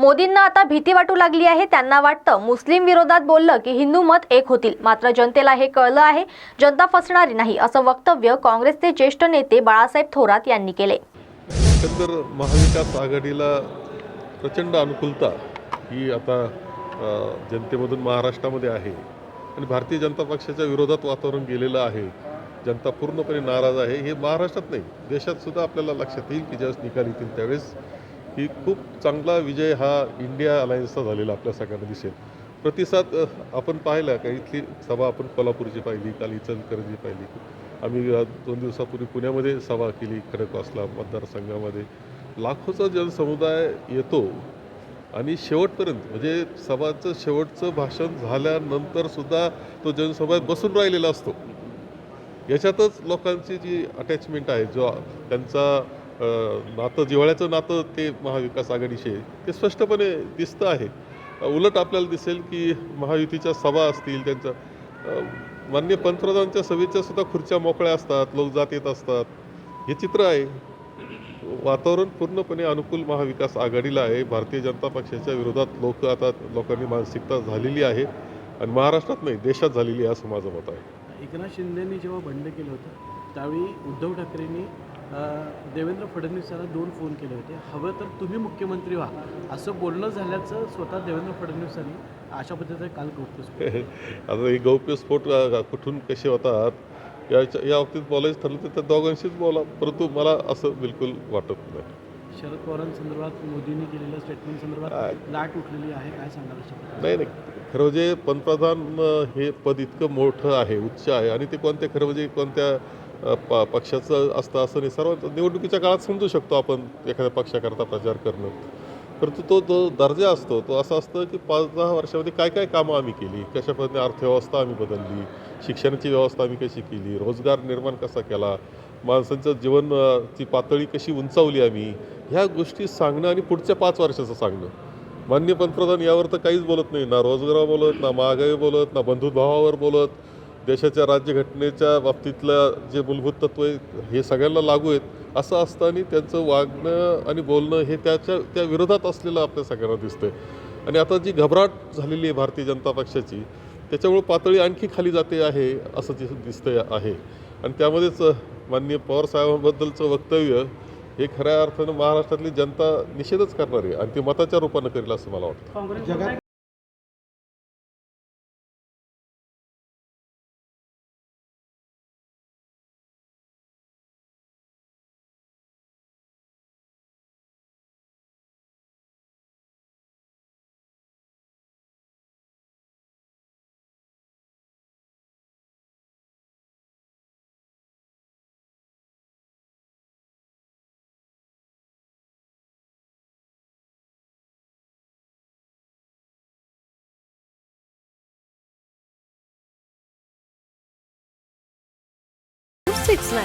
मोदींना आता भीती वाटू लागली आहे. त्यांना वाटतं मुस्लिम विरोधात बोललं की हिंदू मत एक होतील. मात्र जनतेला हे कळलं आहे. जनता फसणारी नाही असं वक्तव्य काँग्रेसचे ज्येष्ठ नेते बाळासाहेब थोरात यांनी केले. एकंदर महाविकास आघाडीला प्रचंड अनुकूलता ही आता जनतेमधून महाराष्ट्रामध्ये आहे. आणि भारतीय जनता पक्षाच्या विरोधात वातावरण गेलेलं आहे. जनता पूर्णपणे नाराज आहे. हे महाराष्ट्रात नाही देशात सुद्धा आपल्याला लक्षात येईल की ज्यावेळेस निकाल येतील त्यावेळेस ही खूप चांगला विजय हा इंडिया अलायन्सचा झालेला आपल्या सगळ्यांना दिसेल. प्रतिसाद आपण पाहिला का? इथली सभा आपण कोल्हापूरची पाहिली काल इचलकरंजी पाहिली. आम्ही दोन दिवसापूर्वी पुण्यामध्ये सभा केली खडकवासला मतदारसंघामध्ये. लाखोचा जनसमुदाय येतो आणि शेवटपर्यंत म्हणजे सभाचं शेवटचं भाषण झाल्यानंतरसुद्धा तो जनसमुदाय बसून राहिलेला असतो. याच्यातच लोकांची जी अटॅचमेंट आहे जो त्यांचा नातं जिव्हाळ्याचं नातं ते महाविकास आघाडीशी आहे. ते स्पष्टपणे दिसतं आहे. उलट आपल्याला दिसेल की महायुतीच्या सभा असतील त्यांच्या मान्य पंतप्रधानांच्या सभेच्या सुद्धा खुर्च्या मोकळ्या असतात लोक जात येत असतात. हे चित्र आहे. वातावरण पूर्णपणे अनुकूल महाविकास आघाडीला आहे. भारतीय जनता पक्षाच्या विरोधात लोक आता लोकांनी मानसिकता झालेली आहे आणि महाराष्ट्रात नाही देशात झालेली आहे असं माझं मत आहे. एकनाथ शिंदेनी जेव्हा बंड केलं होतं त्यावेळी उद्धव ठाकरेंनी देवेंद्र फडणवीसांना दोन फोन केले होते. हवं तर तुम्ही मुख्यमंत्री व्हा. असं बोलणं झाल्याचं स्वतः देवेंद्र फडणवीसांनी अशा पद्धतीने काल गौप्यस्फोट आता हे गौप्यस्फोट कुठून कसे होतात? याच्या या बाबतीत बोलायचं ठरलं तर त्या दोघांशीच बोला. परंतु मला असं बिलकुल वाटत नाही. शरद पवारांसंदर्भात मोदींनी केलेल्या स्टेटमेंट संदर्भात लाट उठलेली आहे. काय सांगाल? नाही नाही. खरं म्हणजे पंतप्रधान हे पद इतकं मोठं आहे उच्च आहे. आणि ते कोणत्या खरं म्हणजे कोणत्या प पक्षाचं असतं असं नाही. सर्व निवडणुकीच्या काळात समजू शकतो आपण एखाद्या पक्षाकरता प्रचार करणं. परंतु तो जो दर्जा असतो. तो असा असतं की पाच दहा वर्षामध्ये काय काय कामं आम्ही केली? कशा पद्धतीने अर्थव्यवस्था आम्ही बदलली? शिक्षणाची व्यवस्था आम्ही कशी केली? रोजगार निर्माण कसा केला? माणसांचं जीवन पातळी कशी उंचावली आम्ही? ह्या गोष्टी सांगणं आणि पुढच्या पाच वर्षाचं सांगणं. मान्य पंतप्रधान यावर तर काहीच बोलत नाही. ना रोजगारावर बोलत ना महागाई बोलत ना बंधुभावावर बोलत देशाच्या राज्यघटनेच्या बाबतीतलं जे मूलभूत तत्व आहे हे सगळ्यांना लागू आहेत असं असताना त्यांचं वागणं आणि बोलणं हे त्याच्या त्या विरोधात असलेलं आपल्या सगळ्यांना दिसतंय. आणि आता जी घबराट झालेली आहे भारतीय जनता पक्षाची त्याच्यामुळे पातळी आणखी खाली जाते आहे असं जे दिसतंय आहे. आणि त्यामध्येच माननीय पवार साहेबांबद्दलचं वक्तव्य हे खऱ्या अर्थानं महाराष्ट्रातली जनता निषेधच करणार आहे आणि ती मताच्या रूपानं करेल असं मला वाटतं. It's Flags.